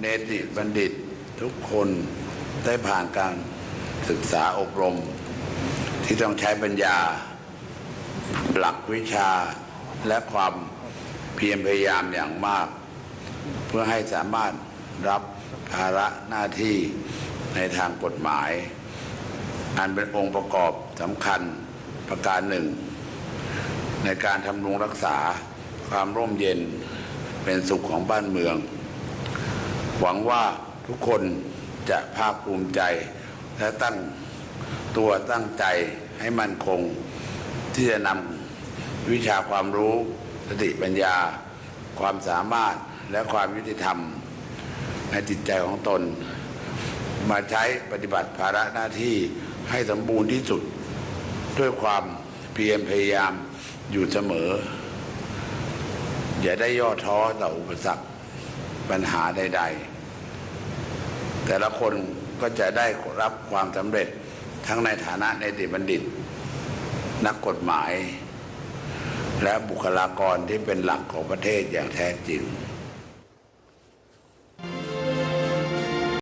เนติบัณฑิตทุกคนได้ผ่านการศึกษาอบรม ที่ต้องใช้ปัญญา หลักวิชาและความเพียรพยายามอย่างมาก เพื่อให้สามารถรับภาระหน้าที่ในทางกฎหมาย อันเป็นองค์ประกอบสำคัญประการหนึ่ง ในการทำรงรักษาความร่มเย็นเป็นสุขของบ้านเมือง หวังว่าทุกคนจะภาคภูมิใจ และตั้งตัวตั้งใจให้มั่นคง ที่จะนำวิชาความรู้สติปัญญา ความสามารถและความยุติธรรม ในจิตใจของตน มาใช้ปฏิบัติภาระหน้าที่ให้สมบูรณ์ที่สุด ด้วยความเพียรพยายามอยู่เสมอ อย่าได้ย่อท้อต่ออุปสรรค ปัญหาใด ๆ แต่ละคนก็จะได้รับความสำเร็จทั้งในฐานะในติบัณฑิต นักกฎหมาย และบุคลากรที่เป็นหลักของประเทศอย่างแท้จริง